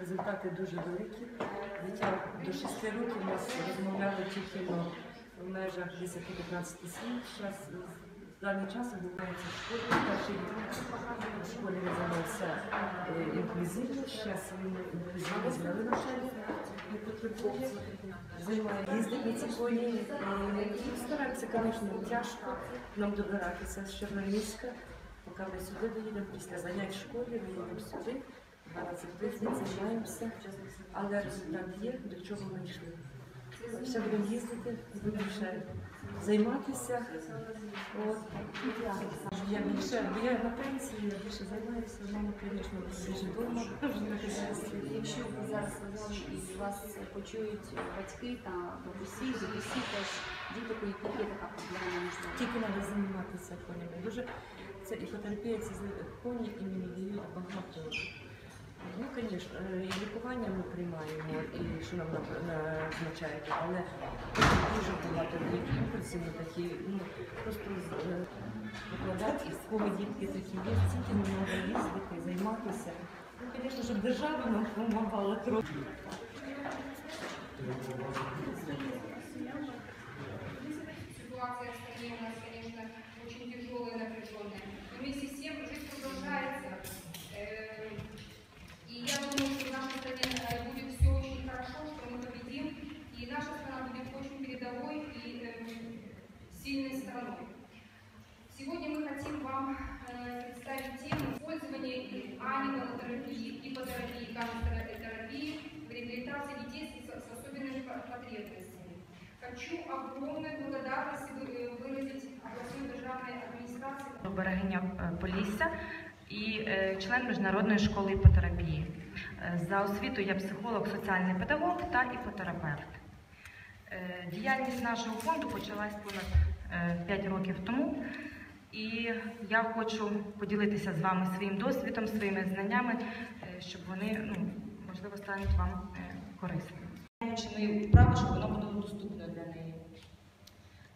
результати дуже великі. Дитя до 6 років у нас розмовляли тільки в межах 10-15 слів. Зараз в даний час відбувається в школі. Перший в школі він займався е, інклюзивно. Зараз він інклюзивно зняли навчання, не потребує. Займає їздить на ці коні. Е, Стараємося, звісно, тяжко нам добиратися з Чорноміська. Поки ми сюди доїдемо після занять в школі, ми їдемо сюди, 12 займаємося, але результат є, до чого ми йшли. Ще будемо їздити, будемо ще займатися. От. Я більше, бо я на пенсії, я більше займаюся, мама, звісно, більше вдома. Якщо ви зараз і вас почують батьки та бабусі, дідусі, теж діток, у яких є така проблема. Тільки треба займатися конями. Дуже це іпотерапія, це з- коні і мені дають багато. Ну, звісно, і лікування ми приймаємо, і що нам назначають, але дуже багато таких імпульсів, ми такі, ну, просто викладати, з кого дітки такі є, стільки не треба їздити, займатися. Ну, звісно, щоб держава нам допомагала трохи. Ситуация потребностями. Хочу огромную благодарность вы- выразить областной державной администрации берегиня е, Полісся і е, член міжнародної школи іпотерапії. Е, За освітою я психолог, соціальний педагог та іпотерапевт. Е, Діяльність нашого фонду почалась понад 5 років тому, і я хочу поділитися з вами своїм досвідом, своїми знаннями, е, щоб вони ну, можливо стануть вам е, корисними. Чинної вправи, щоб воно було доступно для неї.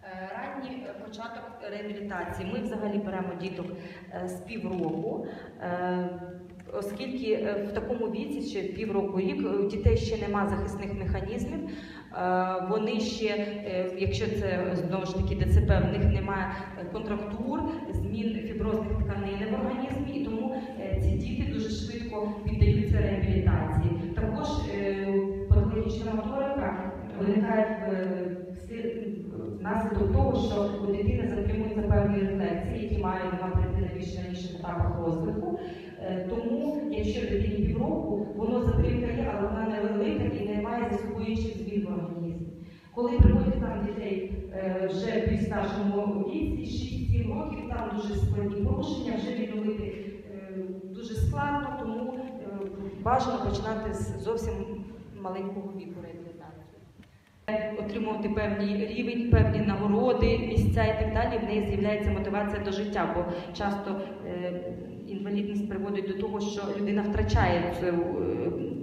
Е, Ранній е, початок реабілітації. Ми взагалі беремо діток е, з півроку, оскільки в такому віці, ще півроку рік, у дітей ще нема захисних механізмів. Вони ще, якщо це знову ж таки ДЦП, в них немає контрактур, змін фіброзних тканин в організмі, і тому ці діти дуже швидко піддаються виникає в е, внаслідок того, що у дитини затримуються певні рефлексії, які має вона прийти на більш раніших етапах розвитку. Е, Тому, якщо дитині півроку, воно затримка є, але вона невелика і не має засобуючих змін в організмі. Коли приходять там дітей е, вже в більш старшому віці, 6-7 років, там дуже складні порушення, вже відновити дуже складно, тому бажано починати з зовсім маленького віку отримувати певний рівень, певні нагороди, місця і так далі, в неї з'являється мотивація до життя, бо часто е, інвалідність приводить до того, що людина втрачає цю е,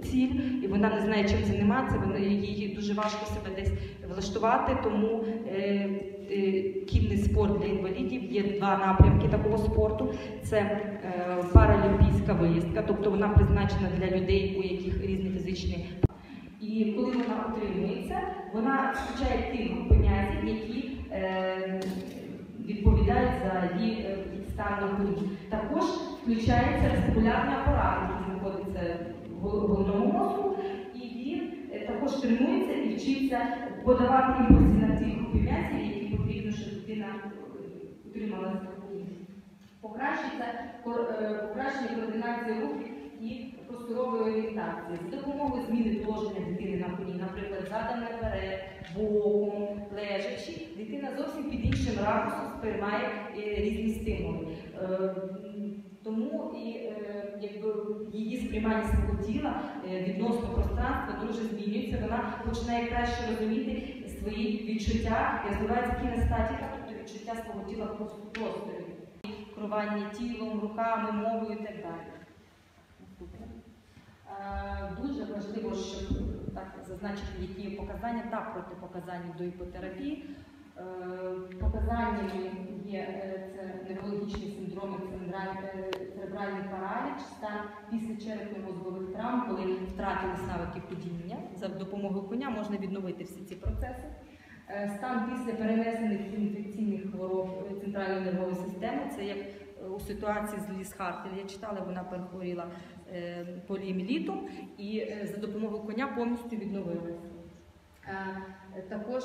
ціль, і вона не знає, чим займатися, їй дуже важко себе десь влаштувати. Тому е, кінний спорт для інвалідів є два напрямки такого спорту: це паралімпійська виїздка, тобто вона призначена для людей, у яких різні фізичні і коли вона отримується, вона включає ті групи м'язів, які е, відповідають за її е, стан на горі. Також включається вестибулярний апарат, який знаходиться в головному мозку, і він е, також тренується і вчиться подавати імпульси на ті групи м'язів, які потрібно, щоб дитина е, утрималася е, покращення координації рухів і просторової орієнтації. За допомогою зміни положення дитини на коні, наприклад, задом наперед, боком, лежачи, дитина зовсім під іншим ракурсом сприймає е, різні стимули. Е, Тому і е, якби її сприймання свого тіла відносно пространства дуже змінюється. Вона починає краще розуміти свої відчуття, розвивається кінестатіка, тобто відчуття свого тіла в просторі керування тілом, руками, мовою і так далі. Е, Дуже важливо, щоб так зазначити, які показання та протипоказання до іпотерапії. Е, Показаннями є е, це неврологічні синдроми, церебральний параліч, стан після черепно-мозгових травм, коли втратили навики ходіння. За допомогою коня можна відновити всі ці процеси. Стан після перенесених інфекційних хвороб центральної нервової системи, це як у ситуації з Ліс Хартель. Я читала, вона перехворіла е, поліемілітом і е, за допомогою коня повністю відновилася. Е, Також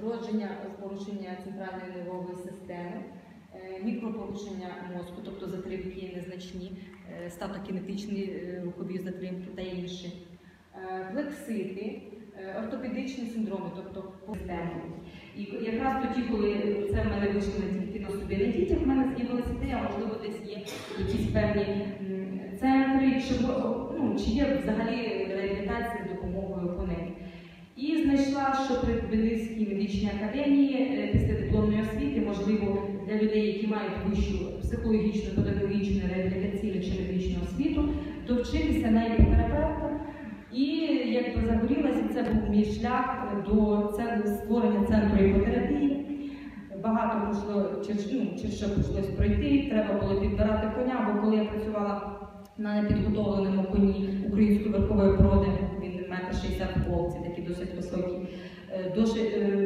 вродження порушення центральної нервової системи, мікропорушення мозку, тобто затримки незначні, статокінетичні рухові затримки та інші, плексити, е, ортопедичні синдроми, тобто системи. І якраз тоді, коли це в мене вийшло на тільки на собі на дітях, в мене з'явилася ідея, можливо, десь є якісь певні центри, чи, ну, чи є взагалі реабілітація допомогою коней. І знайшла, що при Тбилисській медичній академії е, після дипломної освіти, можливо, для людей, які мають вищу психологічну, педагогічну, реабілітаційну чи медичну освіту, довчитися на іпотерапевта. І якби загорілася, це був мій шлях до створення центру іпотерапії. Багато пройшло, через, ну, прийшлось пройти, треба було підбирати коня, бо коли я працювала на непідготовленому коні української верхової породи, він метр шістдесят полці, такі досить е,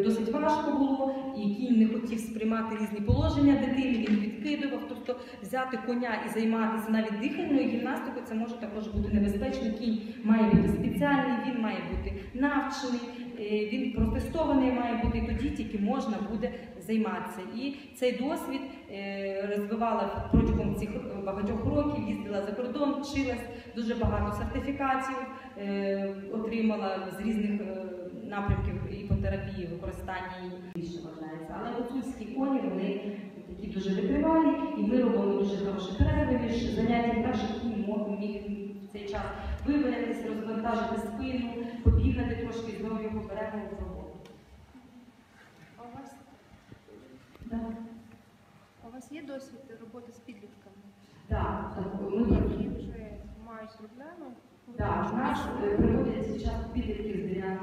досить важко було, і кінь не хотів сприймати різні положення дитини, він відкидував. Тобто взяти коня і займатися навіть дихальною гімнастикою, це може також бути небезпечно. Кінь має бути спеціальний, він має бути навчений, е, він протестований має бути, і тоді тільки можна буде займатися. І цей досвід е, розвивала протягом цих багатьох років, їздила за кордон, вчилась, дуже багато сертифікатів е, отримала з різних е, напрямків іпотерапії, використання її більше вважається. Але гуцульські коні вони такі дуже витривалі, і ми робили дуже хороші перерви між заняттям так, щоб міг цей час вивалятися, розвантажити спину, побігати трошки, і знову його беремо в роботу. А у вас, Да. а у вас є досвід роботи з підлітками, Так, ми які вже мають проблеми? Так, у нас е, проводяться часто підлітки з 9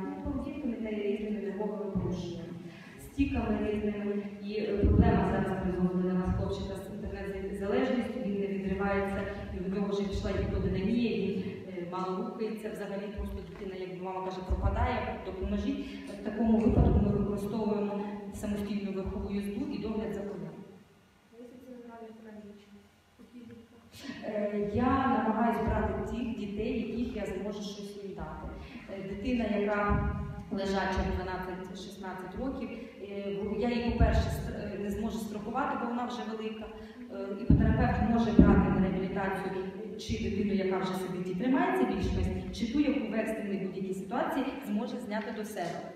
дітками та різними нервовими порушеннями, стіками різними. І е, проблема зараз призводить до нас хлопчика з інтернет-залежністю, він не відривається, в нього вже пішла гіподинамія, він е, мало рухається, взагалі просто дитина, як мама каже, пропадає, допоможіть. В такому випадку ми використовуємо самостійну верхову їзду і догляд за конем. Е, Я намагаюся брати тих дітей, яких я зможу щось їм дати. Е, Дитина, яка лежача 12-16 років, я її, по-перше, не зможу страхувати, бо вона вже велика. Е, Іпотерапевт може брати реабілітацію чи дитину, яка вже сидить і тримається більш-менш, чи ту, яку в екстреній будь-якій ситуації зможе зняти до себе.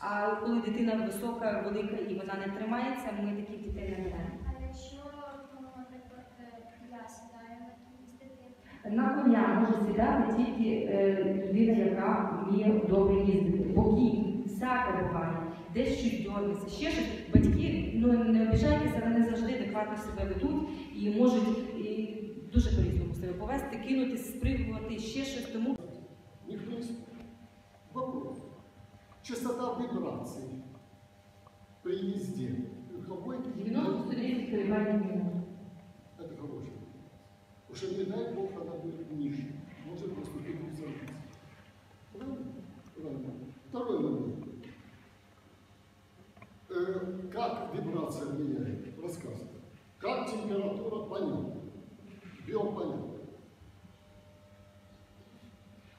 А коли дитина висока, велика і вона не тримається, ми таких дітей не беремо. А якщо, ну, наприклад, я сідаю на кінець дитини, На коня може сідати тільки е, людина, яка вміє добре їздити. Бо кінь всяке буває, десь щось дьорнеться, ще щось. Батьки, ну не обіжайтеся, вони завжди адекватно себе ведуть і можуть і дуже по-різному себе повести, кинутися, спригувати, ще щось. Тому Механизм. Вопрос. Частота вибраций при езде. Какой 90-110 коливаний в минуту. Это хороший. Уже не дай бог она будет ниже. Может поступить в резонанс. Правильно? Правильно. Второй момент. Э, как вибрация влияет? Рассказывай. Как температура И он.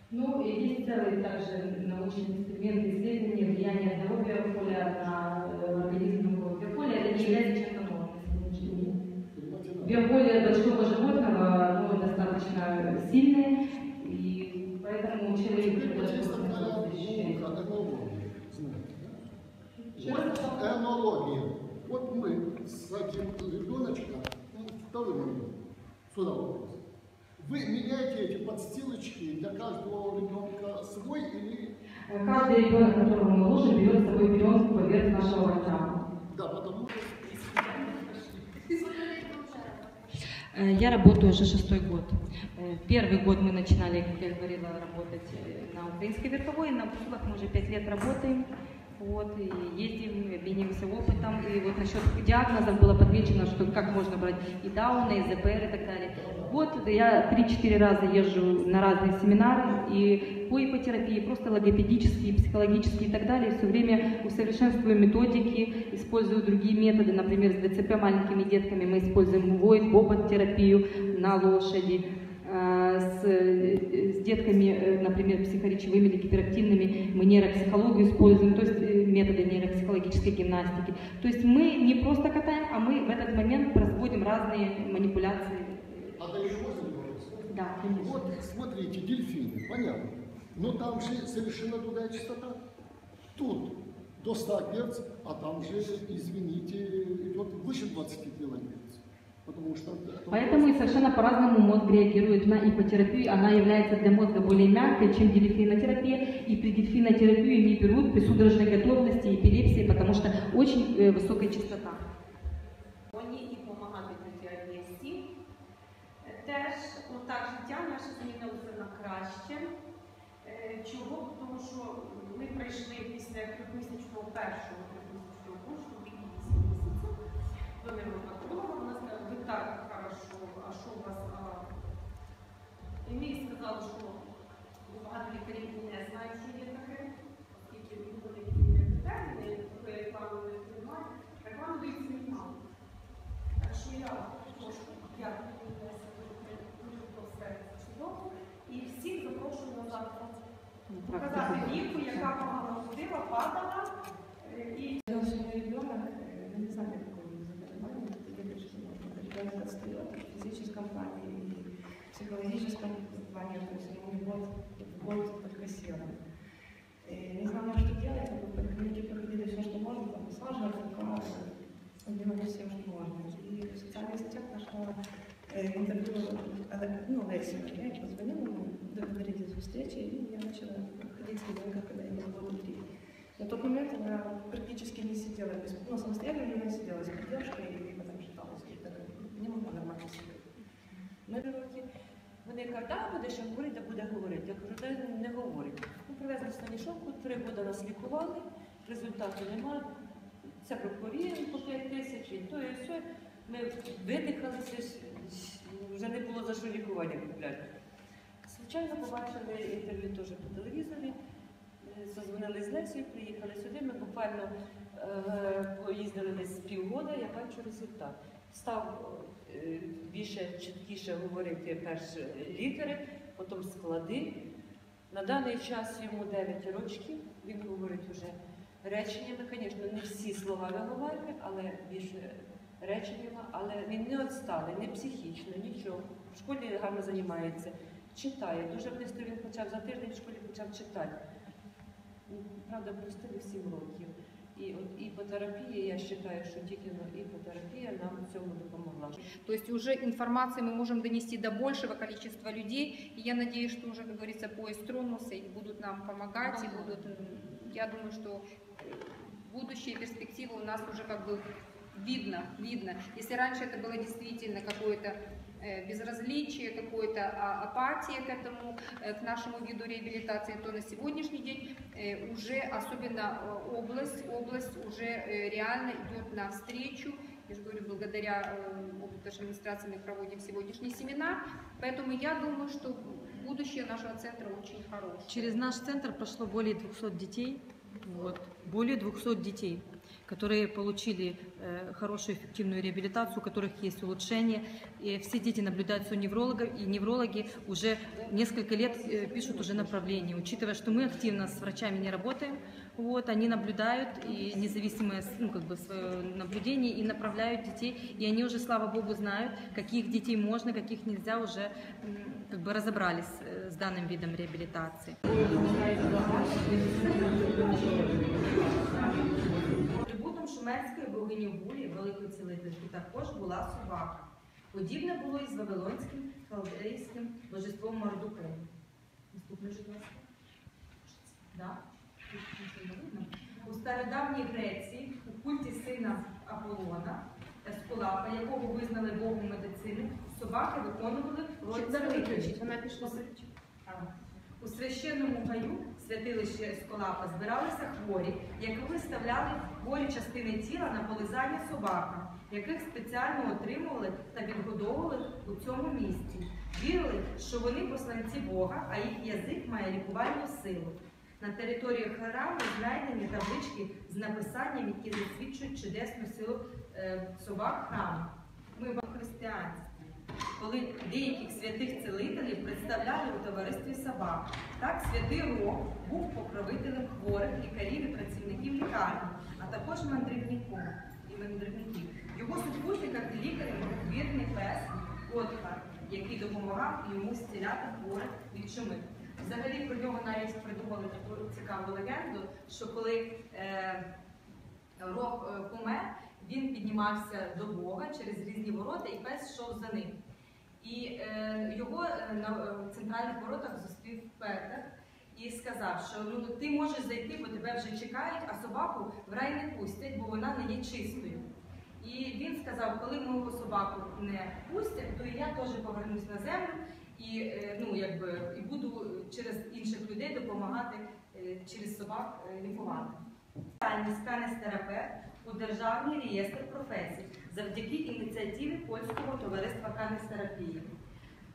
Ну, и есть целые также научные инструменты исследования влияния одного поля на э, организм другого биополя. Это не является чем-то новым, если ну, Биополе большого животного ну, достаточно сильное, и поэтому человек большого защищает. Энология. Вот мы с этим ребеночком, ну, второй момент вопрос. Вы меняете эти подстилочки для каждого ребенка свой или... Каждый ребенок, которого мы ложим, берет с собой пеленку поверх нашего рта. Да, потому что... Э, Я работаю уже шестой год. Э, Первый год мы начинали, как я говорила, работать э, на украинской верховой. На Бурсулах мы уже пять лет работаем. Вот, и ездим, обмениваемся опытом. И вот насчет диагнозов было подмечено, что как можно брать и Дауна, и ЗПР и так далее. Вот я 3-4 раза езжу на разные семинары, и по ипотерапии, просто логопедические, психологические и так далее. Все время усовершенствую методики, использую другие методы. Например, с ДЦП маленькими детками мы используем войд, бобот-терапию на лошади. А, С, э, с детками, э, например, психоречевыми или гиперактивными, мы нейропсихологию используем, то есть э, методы нейропсихологической гимнастики. То есть мы не просто катаем, а мы в этот момент производим разные манипуляции. А? Да, конечно. Вот смотрите, дельфины, понятно. Но там же совершенно другая частота. Тут до 100 Гц, а там же, извините, идет выше 20 килогерц. Потому что... это Поэтому и совершенно по-разному мозг реагирует на ипотерапию. Она является для мозга более мягкой, чем дельфинотерапия. И при дельфинотерапии не берут при судорожной готовности, эпилепсии, потому что очень э, высокая частота. Вони і допомагати терапії всім. Теж отак життя наше змінилося на краще. Е, Чого? Тому що ми прийшли після трьохмісячного першого до невропатолога. Вона сказала, ви так хорошо, а що у вас? А... І мені сказали, що багато лікарів не знають, що є таке, оскільки такі терміни, такої реклами не. Рекламу дають мінімал. Так що я трошки дякую дуже про все чудово. І всіх запрошую на. Показати віку, яка погано ходила, падала. е, І Взрослый ребенок, э, не знаю, в физическом плане и психологическом плане, то есть ему год, год прогрессирован. И не знаю, что делать, как бы по клинике проходили все, что можно, там, массажи, АФК, делали все, что можно. И в социальных сетях нашла э, интервью э, ну, Леси, я ей позвонила, мы договорились о встрече, и я начала ходить с ребенком, когда ему было три. На тот момент она практически не сидела без, ну, самостоятельно не сидела с поддержкой 4. Вони кажуть, да, буде що говорити, де буде говорити. Я кажу, да не говорить. Ну, Привезли в Станішовку, три роки нас лікували, результату немає. Це прохворів по 5 тисяч, і то і все. Ми видихалися, вже не було за що лікування купляти. Звичайно, побачили інтерв'ю теж по телевізорі, е, зазвонили з Лесією, приїхали сюди, ми буквально е, поїздили десь півгода, я бачу результат. Став е, більше чіткіше говорити перш літери, потім склади. На даний час йому 9 років, він говорить вже реченнями, звісно, не всі слова виговорює, але більше реченнями, але він не відсталий, не психічно, нічого. В школі гарно займається, читає. Дуже швидко він почав за тиждень в школі почав читати. Правда, простили 7 років. І от іпотерапія, я вважаю, що тільки ну, іпотерапія нам в цьому допомогла. То есть уже информации мы можем донести до большего количества людей. И я надеюсь, что уже, как говорится, поезд тронулся и будут нам помогать. И будут, м, я думаю, что э, будущие перспективы у нас уже как бы видно, видно. Если раньше это было действительно какое-то э, безразличие, какая-то а, апатия к этому, э, к нашему виду реабилитации, то на сегодняшний день э, уже, особенно э, область, область уже э, реально идет навстречу я же говорю, благодаря э, опыту администрации мы проводим сегодняшний семинар. Поэтому я думаю, что будущее нашего центра очень хорошее. Через наш центр прошло более 200 детей, вот, более 200 детей, которые получили э, хорошую эффективную реабилитацию, у которых есть улучшения. И все дети наблюдаются у неврологов, и неврологи уже несколько лет э, пишут уже направление. Учитывая, что мы активно с врачами не работаем, вот, они наблюдают и независимое ну, как бы, свое наблюдение и направляют детей. И они уже, слава богу, знают, каких детей можно, каких нельзя, уже как бы разобрались э, с данным видом реабилитации. Шумерської богині Гулі, великої цілительки, також була собака. Подібне було і з Вавилонським халдейським божеством Мардукем. Наступний, ласка. Да? У стародавній Греції у культі сина Аполлона, Ескулапа, якого визнали богом медицини, собаки виконували роль Вона пішла У священному гаю святилищі Есколапа збиралися хворі, які виставляли хворі частини тіла на полизання собакам, яких спеціально отримували та відгодовували у цьому місці. Вірили, що вони посланці Бога, а їх язик має лікувальну силу. На території храму знайдені таблички з написанням, які засвідчують чудесну силу е, собак храму. Ми в християнстві, коли деяких святих цілителів представляли у товаристві собак. Так, святий Рок був покровителем хворих лікарів і працівників лікарні, а також мандрівником і мандрівників. Його супутником і лікарем був вірний пес Готхар, який допомагав йому зціляти хворих від чуми. Взагалі про нього навіть придумали таку цікаву легенду, що коли е, Рок е, помер, він піднімався до Бога через різні ворота, і пес йшов за ним. І е, його е, на е, центральних воротах зустрів Петр і сказав, що ну ти можеш зайти, бо тебе вже чекають, а собаку в рай не пустять, бо вона не є чистою. І він сказав, коли мою собаку не пустять, то і я теж повернусь на землю і, е, ну, якби, і буду через інших людей допомагати через собак лікувати. Спеціальність канестерапевт у Державний реєстр професій завдяки ініціативі польського товариства канестерапії.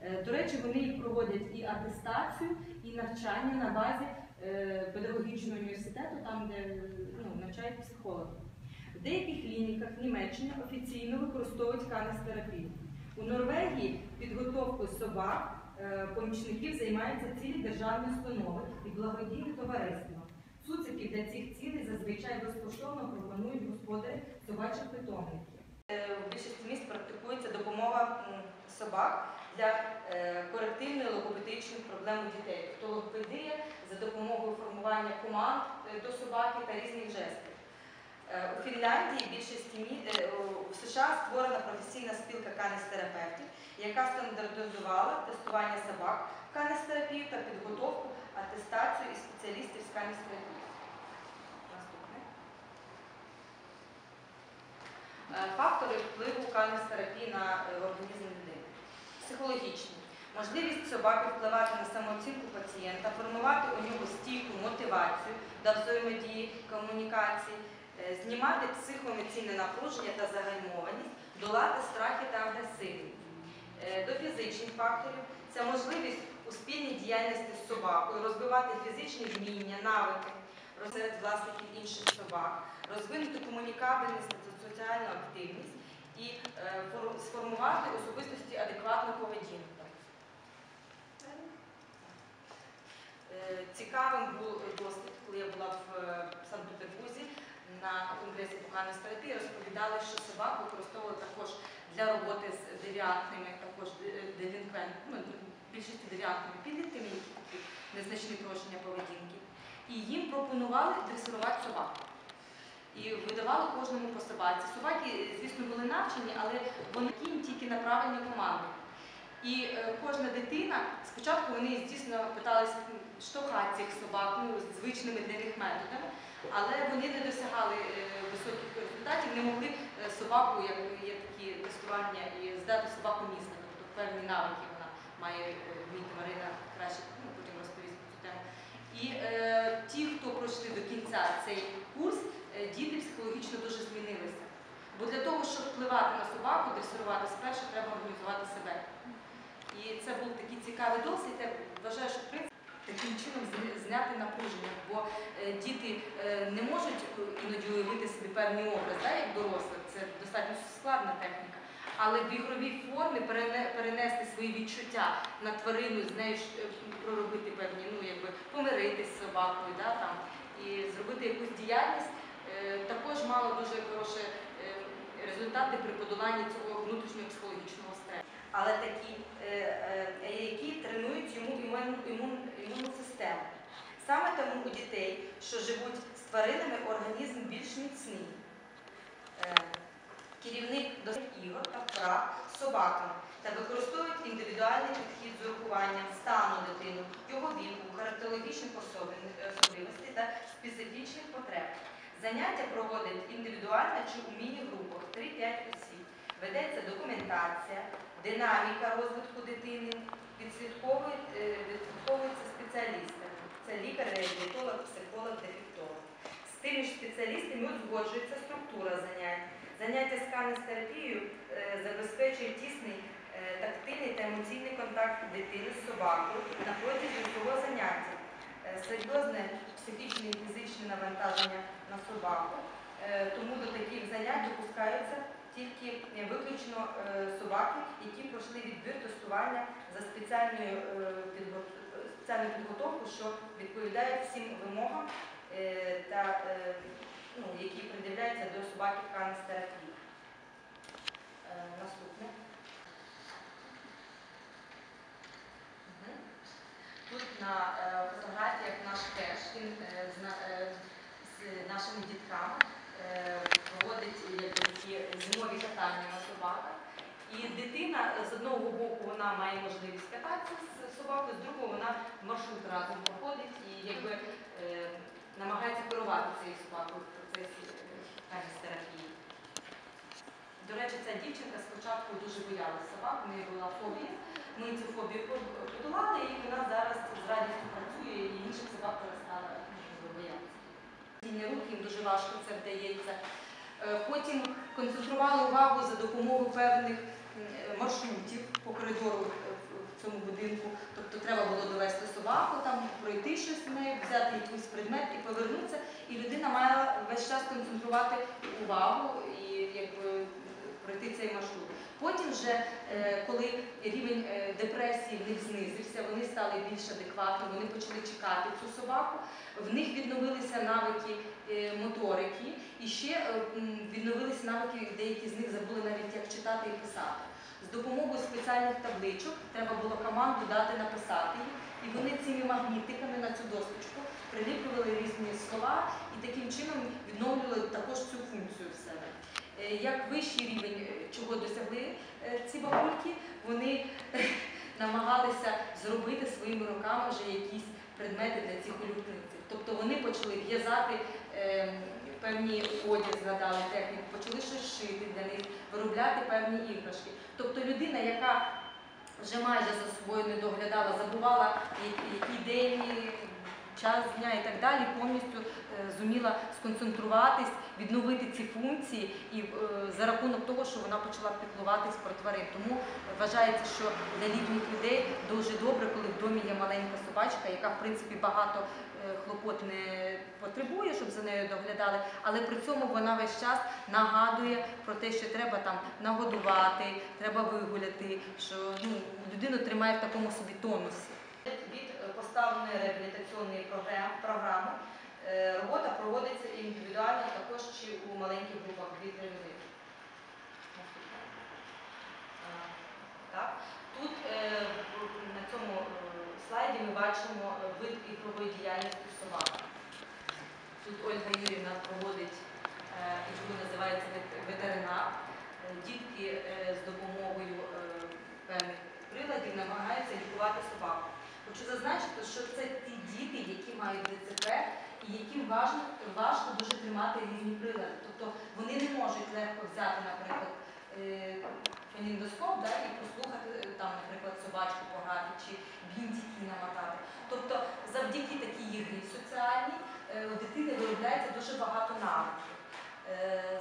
Е, До речі, вони їх проводять і атестацію, і навчання на базі е, педагогічного університету, там, де ну, навчають психологи. В деяких клініках Німеччини офіційно використовують канестерапію. У Норвегії підготовкою собак е, помічників займаються цілі державні установи і благодійні товариства. Цуцики для цих цілей зазвичай безкоштовно пропонують господарі собачих питомників. Е, В більшості міст практикується допомога собак для е, корективної логопедичних проблем дітей. Тобто логопедія за допомогою формування команд е, до собаки та різних жестів. У Фінляндії більшості у- США створена професійна спілка канестерапевтів, яка стандартизувала тестування собак канестерапію та підготовку, атестацію і спеціалістів з канестерапії. Наступне. Е, Фактори впливу канестерапії на е, організм людини. Психологічні. Можливість собаки впливати на самооцінку пацієнта, формувати у нього стійку мотивацію до взаємодії, комунікації, е, знімати психоемоційне напруження та загальмованість, долати страхи та агресивність. Е, До фізичних факторів це можливість у спільній діяльності з собакою, розвивати фізичні вміння, навики серед власників інших собак, розвинути комунікабельність та соціальну активність і е, сформувати особистості адекватну поведінку. Е, Цікавим був досвід, коли я була в е, Санкт-Петербурзі на конгресі по канестерапії, розповідали, що собак використовували також для роботи з девіантними, також делінквент, ну, більшості девіантними підлітками, які такі незначні порушення поведінки. І їм пропонували дресирувати собак. І видавали кожному по собаці. Собаки, звісно, були навчені, але вони кінь тільки на правильні команди. І е, кожна дитина, спочатку вони, звісно, питалися штовхати цих собак ну, звичними для них методами, але вони не досягали е, високих результатів, не могли е, собаку, як є такі тестування, і здати собаку місце, тобто певні навики вона має вміти Марина краще, ну, потім розповість про цю тему. І е, ті, хто пройшли до кінця цей курс, е, діти психологічно дуже змінилися. Бо для того, щоб впливати на собаку, дресирувати, спершу треба організувати себе. І це був такий цікавий досвід. Я вважаю, що таким чином зняти напруження, бо е, діти е, не можуть іноді уявити собі певний образ, да, як дорослих, це достатньо складна техніка. Але в ігровій формі перенести свої відчуття на тварину, з нею е, проробити певні, ну якби помиритись з собакою, да, там, і зробити якусь діяльність, е, також мало дуже хороші е, результати при подоланні цього внутрішнього психологічного стресу. Але такі, е, які тренують йому імун, імун, імунну систему. Саме тому у дітей, що живуть з тваринами, організм більш міцний. Керівник до ігор та вправ з собаками та використовують індивідуальний підхід з урахуванням стану дитини, його віку, характерологічних особливостей та специфічних потреб. Заняття проводять індивідуально чи у міні-групах 3-5 осіб. Ведеться документація, динаміка розвитку дитини, відслідковують, е, спеціалісти. Це лікар-реабілітолог, між спеціалістами узгоджується структура занять. Заняття з канестерапією е, забезпечує тісний е, тактильний та емоційний контакт дитини з собакою на протязі усього заняття. Е, Серйозне психічне і фізичне навантаження на собаку, е, тому до таких занять допускаються тільки е, виключно е, собаки, які пройшли відбір тестування за спеціальною е, підго- е, спеціальною підготовкою, що відповідає всім вимогам е, та е, ну, які придивляються до собаки в канестерапії. Е, Наступне. Тут на е, фотографіях наш теж він е, з, е, з нашими дітками проводить такі зимові катання на собаках. І дитина з одного боку вона має можливість кататися з собакою, з другого вона маршрут разом проходить і якби намагається керувати цією собакою в процесі каністерапії. До речі, ця дівчинка спочатку дуже боялася собак, у неї була фобія. Ми цю фобію по- подолали, і вона зараз з радістю працює, і інших собак перестала боятися. Падіння рук їм дуже важко це вдається. Е, Потім концентрували увагу за допомогою певних е, маршрутів по коридору е, в- цьому будинку. Тобто треба було довести собаку, там пройти щось з нею, взяти якийсь предмет і повернутися. І людина мала весь час концентрувати увагу пройти цей маршрут. Потім вже, е, коли рівень е, депресії в них знизився, вони стали більш адекватні, вони почали чекати цю собаку, в них відновилися навики е, моторики і ще відновилися навики, деякі з них забули навіть як читати і писати. З допомогою спеціальних табличок треба було команду дати написати їх, і вони цими магнітиками на цю досточку приліплювали різні слова і таким чином відновлювали також цю функцію в себе. Е, Як вищий рівень, е, чого досягли е, ці бабульки, вони намагалися зробити своїми руками вже якісь предмети для цих улюбленців. Тобто вони почали в'язати певні одяг, згадали техніку, почали щось шити для них, виробляти певні іграшки. Тобто людина, яка вже майже за собою не доглядала, забувала, який день, час дня і так далі, повністю е, зуміла сконцентруватись, відновити ці функції і е, за рахунок того, що вона почала піклуватись про тварин. Тому вважається, що для літніх людей дуже добре, коли в домі є маленька собачка, яка в принципі багато е, хлопот не потребує, щоб за нею доглядали, але при цьому вона весь час нагадує про те, що треба там нагодувати, треба вигуляти, що ну, людину тримає в такому собі тонусі. Поставленої реабілітаційної програми е, робота проводиться індивідуально також чи у маленьких групах від Так. Тут е, на цьому е, слайді ми бачимо вид ігрової діяльності собак. Тут Ольга Юрівна проводить ігру, називається ветеринар. Дітки з допомогою певних приладів намагаються лікувати собаку. Хочу зазначити, що це ті діти, які мають ДЦП і яким важко, важко дуже тримати різні прилади. Тобто вони не можуть легко взяти, наприклад, е, фонендоскоп да, і послухати е, там, наприклад, собачку пограти чи бінтики намотати. Тобто завдяки такій ігрі соціальній е, у дитини виробляється дуже багато навиків.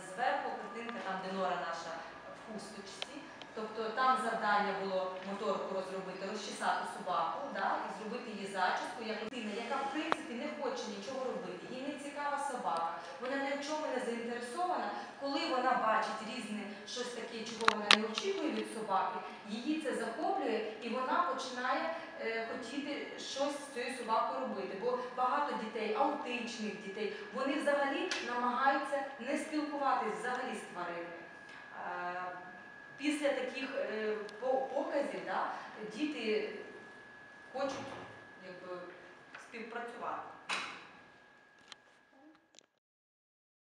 Зверху картинка, там, де нора наша в хусточці. Тобто там завдання було моторку розробити, розчесати собаку да, і зробити її зачіску, як дитина, яка в принципі не хоче нічого робити, їй не цікава собака, вона чому не заінтересована. Коли вона бачить різне щось таке, чого вона не очікує від собаки, її це захоплює і вона починає е, хотіти щось з цією собакою робити. Бо багато дітей, аутичних дітей, вони взагалі намагаються не спілкуватись взагалі з твариною. Е, Після таких е, показів да, діти хочуть якби, співпрацювати.